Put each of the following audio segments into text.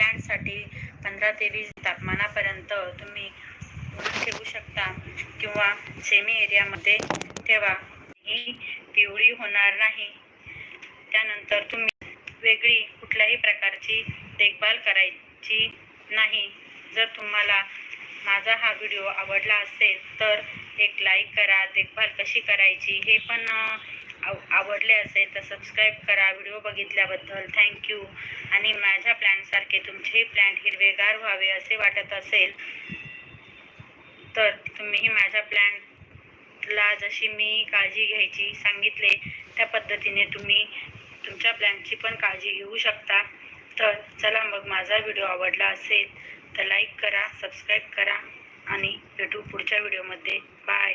प्लांटसाठी पंधरा ते वीस तापमानापर्यंत तुम्ही उन्हात ठेवू शकता किंवा सेमी एरियामध्ये ठेवा. ही पिवळी होणार नाही. त्यानंतर तुम्ही वेगळी कुठल्याही प्रकारची देखभाल करायची नाही. जर तुम्हाला माझा हा व्हिडिओ आवडला असेल तर एक लाईक करा. देखभाल कशी करायची हे पण आवडले असेल तर सबस्क्राईब करा. व्हिडिओ बघितल्याबद्दल थँक्यू आणि माझ्या प्लॅनसारखे तुमचेही प्लॅन हिरवेगार व्हावे असे वाटत असेल तर तुम्हीही माझ्या प्लॅनला जशी मी काळजी घ्यायची सांगितले त्या पद्धतीने तुम्ही तुमच्या प्लॅनची पण काळजी घेऊ शकता. तर चला मग माझा व्हिडिओ आवडला असेल तर लाईक करा सबस्क्राईब करा. आणि भेटू पुढच्या व्हिडिओमध्ये बाय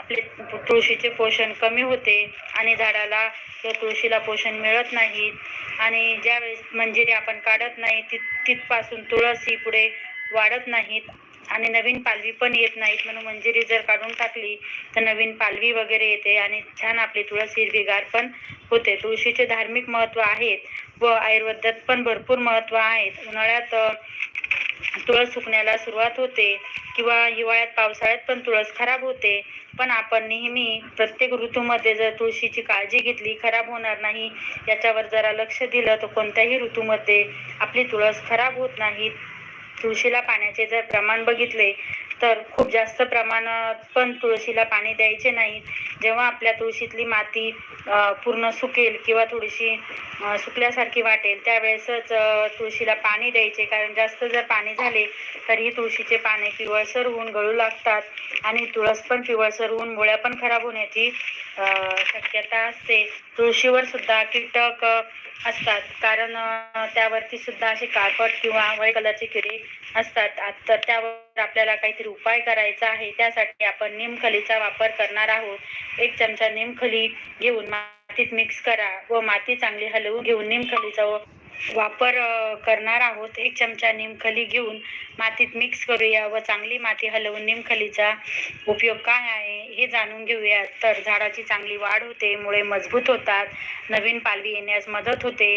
आपले तुळशीचे पोषण कमी होते आणि झाडाला किंवा तुळशीला पोषण मिळत नाही. आणि ज्यावेळेस मंजिरी आपण काढत नाही तिथ तिथपासून तुळस ही पुढे वाढत नाहीत. आणि नवीन पालवी पण येत नाहीत. म्हणून मंजिरी जर काढून टाकली तर नवीन पालवी वगैरे येते आणि छान आपली तुळस हिरवीगार पण होते. तुळशीचे धार्मिक महत्त्व आहेत व आयुर्वेदात पण भरपूर महत्त्व आहेत. उन्हाळ्यात तुळस सुकण्याला सुरुवात होते किंवा हिवाळ्यात पावसाळ्यात पण तुळस खराब होते. पण आपण नेहमी प्रत्येक ऋतूमध्ये जर तुळशीची काळजी घेतली खराब होणार नाही याच्यावर जरा लक्ष दिलं तर कोणत्याही ऋतूमध्ये आपली तुळस खराब होत नाही. तुळशीला पाण्याचे जर प्रमाण बघितले तर खूप जास्त प्रमाणात पण तुळशीला पाणी द्यायचे नाही. जेव्हा आपल्या तुळशीतली माती पूर्ण सुकेल किंवा थोडीशी सुकल्यासारखी वाटेल त्यावेळेसच तुळशीला पाणी द्यायचे. कारण जास्त जर पाणी झाले तरीही तुळशीचे पाने पिवळसर होऊन गळू लागतात आणि तुळस पण पिवळसर होऊन मुळ्या पण खराब होण्याची शक्यता असते. तुळशीवर सुद्धा कीटक असतात. कारण त्यावरती सुद्धा असे काळपट किंवा व्हाईट कलरचे किडे असतात. तर त्यावर आपल्याला काहीतरी उपाय करायचा आहे. त्यासाठी आपण निमखलीचा वापर करणार आहोत. एक चमचा निमखली घेऊन मातीत मिक्स करा व माती चांगली हलवून घेऊन निमखलीचा वापर करणार आहोत. एक चमचा निमखली घेऊन मातीत मिक्स करूया व चांगली माती हलवून निमखलीचा उपयोग काय आहे हे जाणून घेऊया. तर झाडाची चांगली वाढ होते मुळे मजबूत होतात. नवीन पालवी येण्यास मदत होते.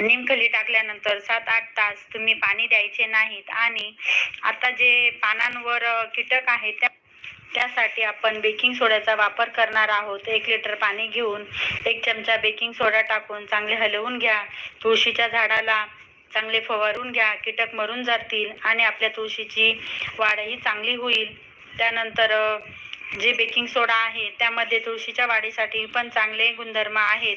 निमखली टाकल्यानंतर सात आठ तास तुम्ही पाणी द्यायचे नाहीत आणि आता जे पानांवर कीटक आहेत त्या त्यासाठी आपण बेकिंग सोड्याचा वापर करणार आहोत. एक लिटर पाणी घेऊन एक चमचा बेकिंग सोडा टाकून चांगले हलवून घ्या. तुळशीच्या झाडाला चांगले फवारून घ्या. कीटक मरून जातील आणि आपल्या तुळशीची वाढही चांगली होईल. त्यानंतर जे बेकिंग सोडा आहे त्यामध्ये तुळशीच्या वाढीसाठी पण चांगले गुणधर्म आहेत.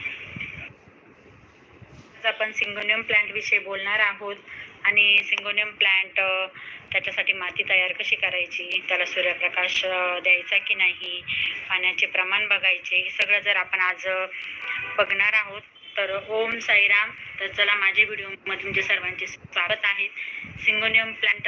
आज आपण सिंगोनियम प्लांट विषयी बोलणार आहोत. आणि सिंगोनियम प्लांट त्याच्यासाठी माती तयार कशी करायची त्याला सूर्यप्रकाश द्यायचा की नाही पाण्याचे प्रमाण बघायचे हे सगळं जर आपण आज बघणार आहोत तर ओम साईराम. तर चला माझ्या व्हिडिओमध्ये तुमचे सर्वांचे स्वागत आहे. सिंगोनियम प्लांट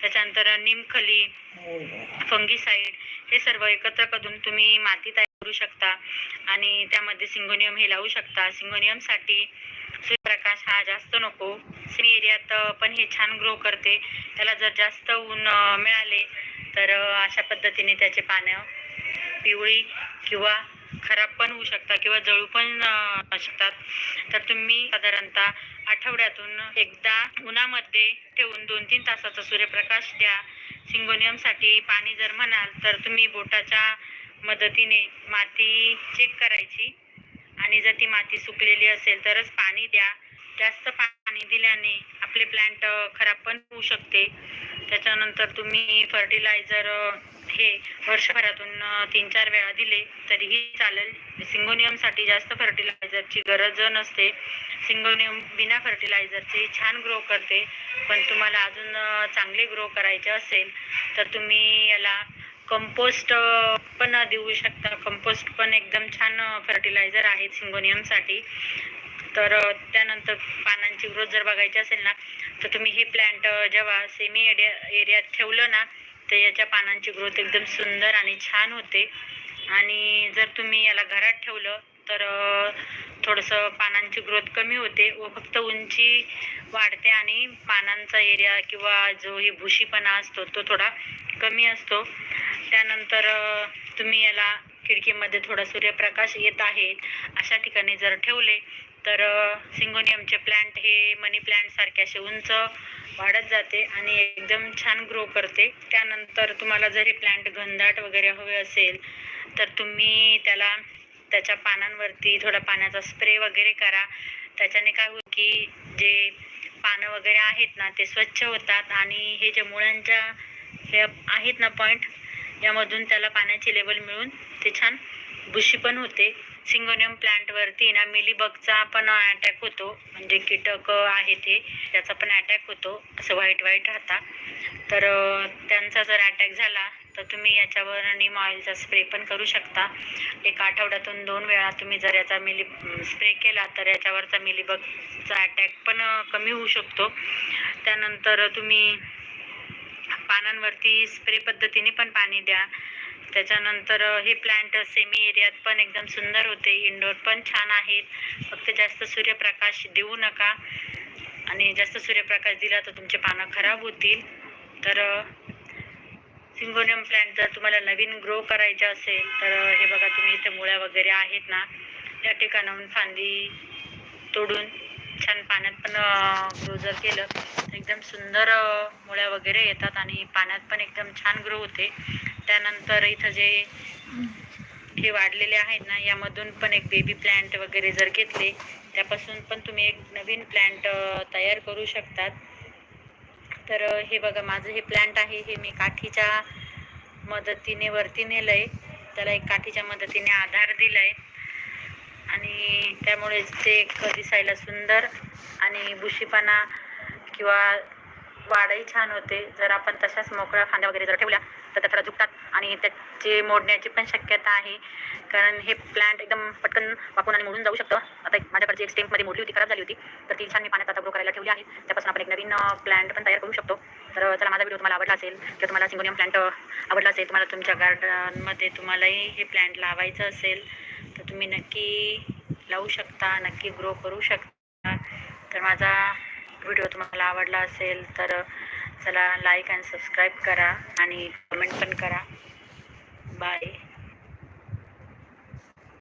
त्याच्यानंतर निमखली फंगीसाईड हे सर्व एकत्र करून तुम्ही माती तयार करू शकता. आणि त्यामध्ये सिंगोनियम हे लावू शकता. सिंगोनियमसाठी सूर्यप्रकाश हा जास्त नको. सिनी एरियात पण हे छान ग्रो करते. त्याला जर जास्त ऊन मिळाले तर अशा पद्धतीने त्याचे पानं पिवळी किंवा खराब पण होऊ शकतात किंवा जळू पण शकतात. तर तुम्ही साधारणतः आठवड्यातून एकदा उन्हामध्ये ठेवून दोन तीन तासाचा सूर्यप्रकाश द्या. सिंगोनियमसाठी पाणी जर म्हणाल तर तुम्ही बोटाच्या मदतीने माती चेक करायची. आणि जर ती माती सुकलेली असेल तरच पाणी द्या. जास्त पाणी दिल्याने आपले प्लांट खराब पण होऊ शकते. त्याच्यानंतर तुम्ही फर्टिलायझर हे वर्षभरातून तीन चार वेळा दिले तरीही चालेल. सिंगोनियमसाठी जास्त फर्टिलायझरची गरज नसते. सिंगोनियम बिना फर्टिलायझरचे छान ग्रो करते. पण तुम्हाला अजून चांगले ग्रो करायचे असेल तर तुम्ही याला कंपोस्ट पण देऊ शकता. कंपोस्ट पण एकदम छान फर्टिलायझर आहे सिंगोनियमसाठी. तर त्यानंतर पानांची ग्रोथ जर बघायची असेल ना तर तुम्ही हे प्लॅन्ट जेव्हा सेमी एरिया एरियात ठेवलं ना तर याच्या पानांची ग्रोथ एकदम सुंदर आणि छान होते. आणि जर तुम्ही याला घरात ठेवलं तर थोडंसं पानांची ग्रोथ कमी होते व फक्त उंची वाढते आणि पानांचा एरिया किंवा जो हे भुशीपणा असतो तो थोडा कमी असतो. त्यानंतर तुम्ही याला खिडकीमध्ये थोडा सूर्यप्रकाश येत आहे अशा ठिकाणी जर ठेवले तर सिंगोनियमचे प्लांट हे मनी प्लांट सारखे असे उंच वाढत जाते आणि एकदम छान ग्रो करते. त्यानंतर तुम्हाला जर हे प्लांट घनदाट वगैरे हवे असेल तर तुम्ही त्याला त्याच्या पानांवरती थोडा पाण्याचा स्प्रे वगैरे करा. त्याच्याने काय होईल की जे पानं वगैरे आहेत ना ते स्वच्छ होतात आणि हे जे मुळांच्या हे आहेत ना पॉईंट यामधून त्याला पाण्याची लेवल मिळून ते छान बुशी पण होते. सिंगोनियम प्लांटवरती ना मिलीबगचा पण अटॅक होतो. म्हणजे कीटक आहे ते त्याचा पण अटॅक होतो. असं व्हाईट व्हाईट राहता. तर त्यांचा जर अटॅक झाला तर तुम्ही याच्यावर निम ऑइलचा स्प्रे पण करू शकता. एक आठवड्यातून दोन वेळा तुम्ही जर याचा मिली स्प्रे केला तर याच्यावरचा मिलीबगचा अटॅक पण कमी होऊ शकतो. त्यानंतर तुम्ही पानांवरती स्प्रे पद्धतीने पण पाणी द्या. त्याच्यानंतर हे प्लांट सेमी एरियात पण एकदम सुंदर होते. इंडोर पण छान आहेत. फक्त जास्त सूर्यप्रकाश देऊ नका. आणि जास्त सूर्यप्रकाश दिला तर तुमचे पानं खराब होतील. तर सिंगोनियम प्लांट जर तुम्हाला नवीन ग्रो करायचे असेल तर हे बघा तुम्ही इथे मुळ्या वगैरे आहेत ना या ठिकाणाहून फांदी तोडून छान पाण्यात पण ग्रो जर केलं तर एकदम सुंदर मुळ्या वगैरे येतात आणि पाण्यात पण एकदम छान ग्रो होते. त्यानंतर इथं जे हे वाढलेले आहेत ना यामधून पण एक बेबी प्लांट वगैरे जर घेतले त्यापासून पण तुम्ही एक नवीन प्लांट तयार करू शकतात. तर हे बघा माझं हे प्लांट आहे हे मी काठीच्या मदतीने वरती नेलंय. त्याला एक काठीच्या मदतीने आधार दिलाय. आणि त्यामुळे ते दिसायला सुंदर आणि बुशीपणा किंवा वाढही छान होते. जर आपण तशाच मोकळ्या फांद्या वगैरे जर ठेवल्या तर त्या थोड्या झुकतात आणि त्याची मोडण्याची पण शक्यता आहे. कारण हे प्लांट एकदम पटकन वाकून आणि मोडून जाऊ शकतं. आता एक माझ्याकडची एक स्टेम्पमध्ये मोडली होती खराब झाली होती. तर ती छान मी पाण्यात आता ग्रो करायला ठेवली आहे. त्यापासून आपण एक नवीन प्लांट पण तयार करू शकतो. तर चला माझा व्हिडिओ तुम्हाला आवडला असेल किंवा तुम्हाला सिंगोनियम प्लांट आवडला असेल तुम्हाला तुमच्या गार्डनमध्ये तुम्हालाही हे प्लांट लावायचं असेल तर तुम्ही नक्की लावू शकता नक्की ग्रो करू शकता. तर माझा व्हिडिओ तुम्हाला आवडला असेल तर चला लाईक अँड सबस्क्राईब करा आणि कमेंट पण करा. बाय